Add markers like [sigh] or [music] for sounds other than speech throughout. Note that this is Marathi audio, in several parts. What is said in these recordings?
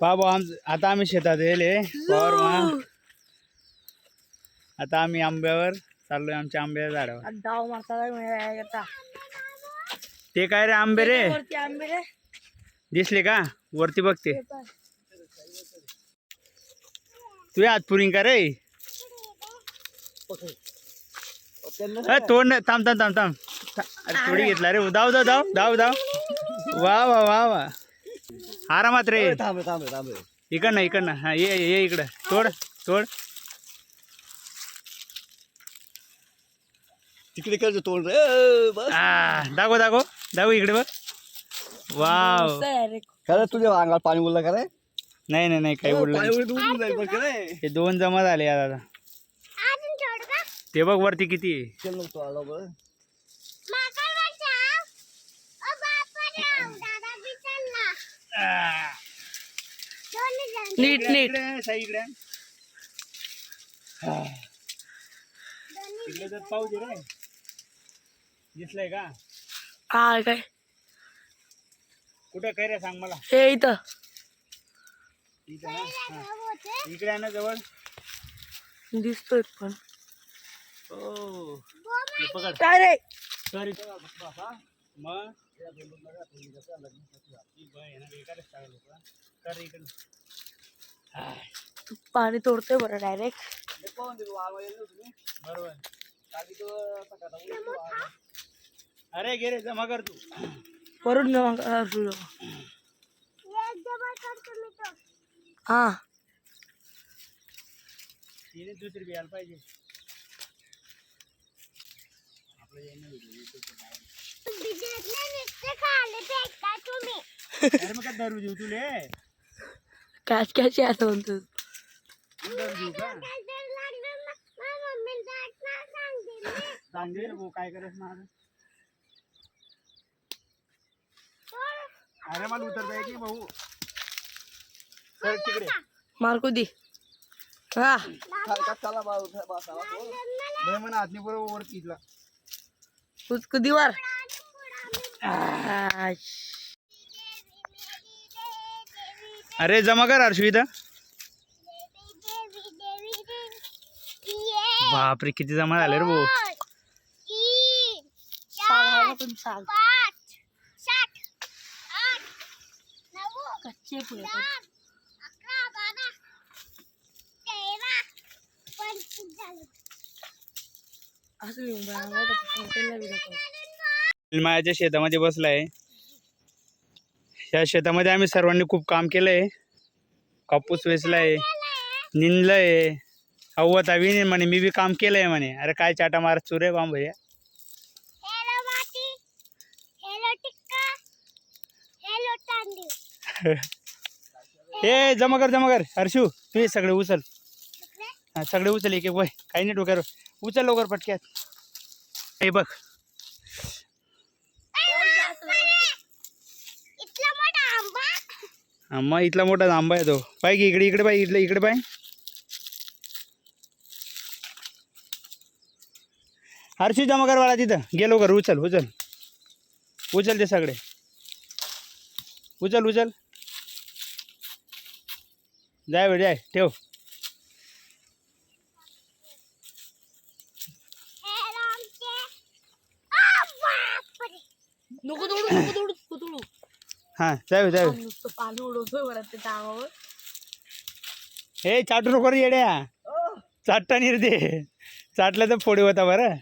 बाबा आम आता आम्ही शेतात येले. आता आम्ही आंब्यावर चाललोय आमच्या आंब्याच्या झाडावर. डाव मारता आता ते काय रे आंबे रे? आंबे रे. दिसले का? वरती बघते तू. हात पुरिंग का रे? तोड ना थांब थांब थांब. थांब थोडी घेतला रे. धाव धाव धाव धाव धाव वा वा वा वा. आरामात रे. थांबे थांबे थांबे इकडनं इकडनं. हा ये ये इकडं. तोड तोड. तिकडे करतो तोंड रे. आ दाखव दाखव दाखव इकडे बघ. वाव. खरंच तुझ्या अंगात पाणी बोललं का रे? नाही नाही नाही काही रे? हे दोन जमा झाले आता ते बघ वरती किती आहे. चल मग तो आला बरं. नीट नीट. इकडे, इकडे तर पाऊस रे. दिसलंय का? हा काय? कुठे काय रे सांग मला? हे इथं. इथं ना? हा. इकडे आहे ना जवळ? दिसतोय पण. हो. हे पकड काय रे? सॉरी मग? पाणी तोडतोय बरं डायरेक्ट बरोबर. अरे गे रे जमा कर तू. वरून जमा करा. हा. तिने दुसरी घ्यायला पाहिजे. आपलं वर. अरे मग काय दारू देऊ तुले? कॅच कॅच असं म्हणतो सांगते भाऊ काय माझं अरे मला उतरता येत भाऊ. सर तिकडे. मारको दी. हा. चला. नाही म्हणा हातनी बरोबर वरती इथला. उसको दीवार आ, अरे जमा कर हर्षविता बापरे किती जमा झाले रे भाऊ. कच्चे असं येऊन मायाच्या शेतामध्ये बसलाय. या शेतामध्ये आम्ही सर्वांनी खूप काम केलंय. कापूस वेचलाय निंदलंय अव्वत अविनी म्हणे मी बी काम केलंय म्हणे. अरे काय चाटा मारत चुरे बाम भैया हे [laughs] जमा कर जमा कर. हर्षू तू सगळे उचल. सगळे उचल एक एक वय. काही नाही डोक्यावर. उचल लवकर पटक्यात. हे बघ. आंबा इथला मोठा आंबा आहे तो. पाय की इकडे इकडे पाय इकडे इकडे पाय. हर्षी जमा कर तिथं. गेलो कर उचल उचल. उचल ते सगळे. उचल उचल. जाय बे जाय. ठेव. नको हां. नुसतं पाणी उडवतोय ते हे चाटू नको रे येड्या. चाटता नाही रे ते. चाटलं तर फोडी होता बरं.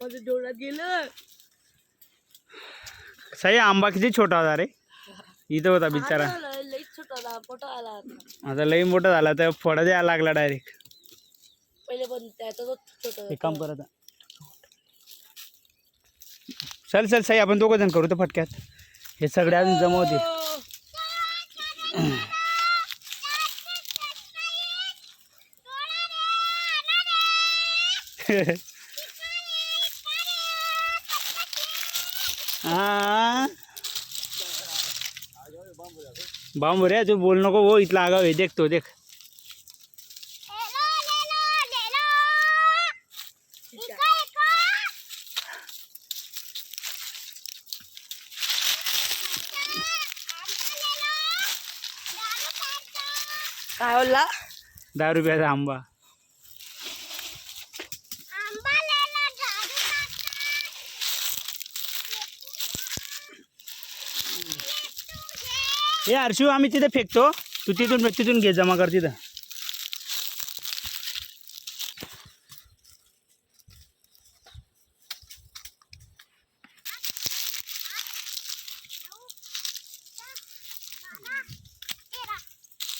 माझं डोळ्यात गेलं. सही आंबा किती छोटा होता रे. इथं होता बिचारा. आला, लई छोटा आला मोठा आला आता. आता लई मोठा झाला तर फोडा द्यायला लागला डायरेक्ट पहिले पण त्याचा छोटा एक काम कर आता चल चल साई आपण दोघं जण करू तर फटक्यात. हे सगळे अजून जमा हा [laughs] बांबू रे तू बोल नको हो इथला आगाव आहे. देख तो देख काय बोलला दहा रुपयाचा आंबा. हे हर्षू आम्ही तिथे फेकतो. तू तिथून तिथून घे जमा कर तिथं.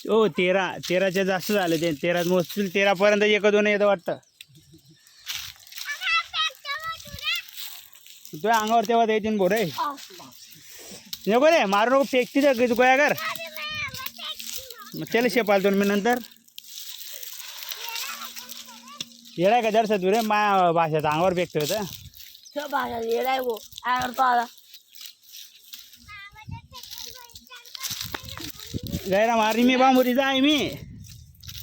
हो तेरा. तेराच्या जास्त झाले ते. तेरा मोजतील तेरापर्यंत एक दोन येतं वाटतं. तुझ्या अंगावर तेव्हा द्यायची बोर आहे. नको रे मारू नको. फेकती तर तू गोया कर. मग त्याला शेपाल दोन मी नंतर. येडाय का जरसा तू रे? माया भाषेचा अंगावर फेकतो होतं भाषा लिहिलाय वो. गैरा मारी मी बांबुरी जाय मी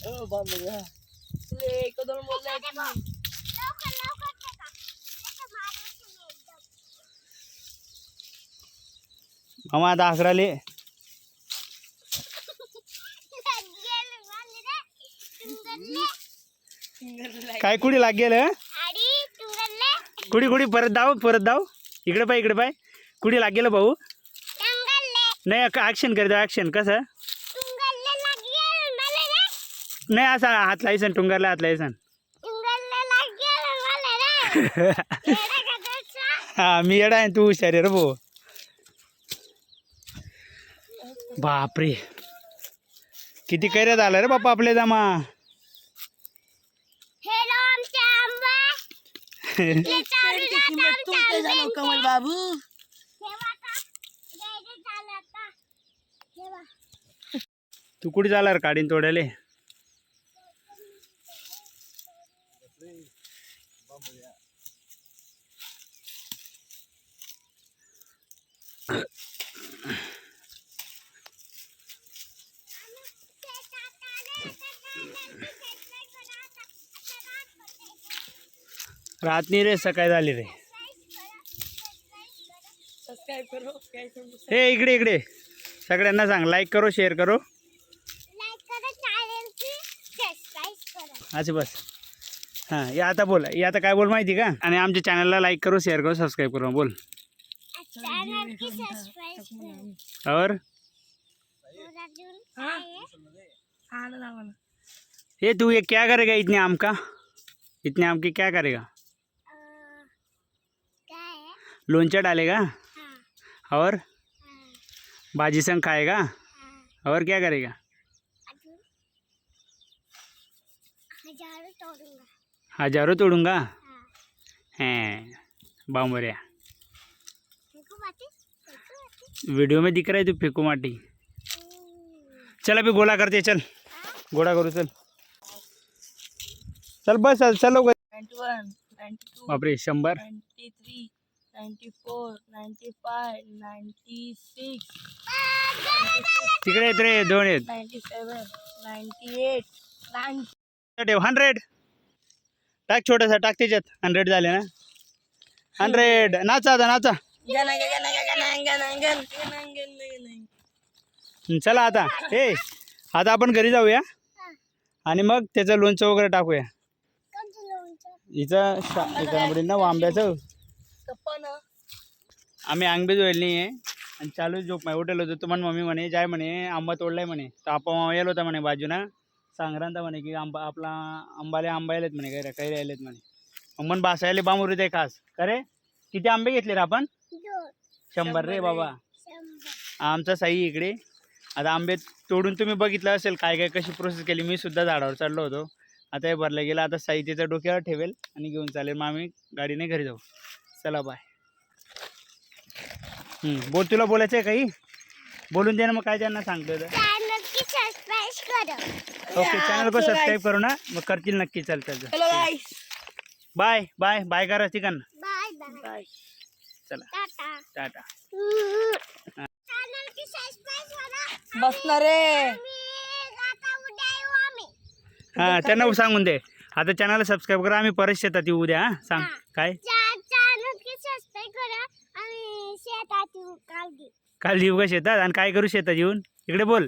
हो की ना मामा आता अकराले काय कुडी लाग गेलं कुडी कुडी परत दाव परत दाव. इकडे पाय इकडे पाय. कुडी लाग गेलं भाऊ नाही ॲक्शन कर ॲक्शन कसं? नाही असा हात लायसन टुंगारला हात लायसन हा मी येडा आहे तू हुशार आहे रे भाऊ. बापरे. किती कैऱ्या झालं रे बाप्पा आपले जमा. [laughs] कमल बाबू? तू कुठे झाला रे काढीन तोड्याले? रात नाही रे सकाळी झाली रे. हे इकडे इकडे. सगळ्यांना सांग लाईक करो शेअर करो. अच्छा बस. हाँ या आता बोल या आता काय बोल माहिती का? आणि आमच्या चॅनलला लाईक करो शेअर करो सबस्क्राईब करो बोल. और? हा. ये तू ये क्या करेगा इतने आम का? इतने आम के क्या करेगा? लोनचा डालेगा? हाँ। और? हाँ। भाजी संग खाएगा? हाँ। और क्या करेगा? हजारों तोड़ूंगा? हैं। बामोरिया। वीडियो में दिख रहा है तू फेंकू माटी। चल अभी गोला करते चल। गोळा करू चल। चल बस चल चलो नाईन्टी वन नाईन्टी टू बापरे शंभर ninety three ninety four ninety five ninety six. तिकडे येत रे दोन येत ninety seven ninety eight ninety ठेव हंड्रेड। टाक छोटासा टाक त्याच्यात. हंड्रेड झाले ना? हंड्रेड नाचा आता नाचा. चला आता. ए आता आपण घरी जाऊया. आणि मग त्याचं लोणचं वगैरे टाकूया. हिचं शा इकडे ना आंब्याचं आम्ही आंबे जोईल नाही आहे आणि चालू झोप माय. उठेल होतो. तुम्हाला मम्मी म्हणे जाय म्हणे. आंबा तोडलाय म्हणे. तर आपण येलो होता म्हणे बाजूना. सांगरांत म्हणे की आंबा आपला आंबाले आंबा यायलेत म्हणे कैऱ्या काही राहिलेत म्हणे. मग मन बासायले बांबुरी ते खास. खरे किती आंबे घेतले रे आपण? शंभर रे बाबा. आमचा साई इकडे. आता आंबे तोडून तुम्ही बघितलं असेल काय काय कशी प्रोसेस केली. मी सुद्धा झाडावर चढलो होतो. आता हे भरलं गेलं. आता साई तिच्या डोक्यावर ठेवेल आणि घेऊन चालेल. मग आम्ही गाडीने घरी जाऊ. चला बाय बोल तुला बोलायचं आहे काही? बोलून दे ना मग काय त्यांना सांगतो ओके चॅनल को सबस्क्राईब करू ना. मग करतील नक्की. चल चल बाय बाय बाय करा तिकन बाय चला. टाटा. बसणार रे हां त्यांना सांगून दे. आता चॅनलला सबस्क्राईब करा. आम्ही परत शेतात येऊ उद्या हां. सांग. काय? काल येऊ का शेतात? आणि काय करू शेतात येऊन? इकडे बोल.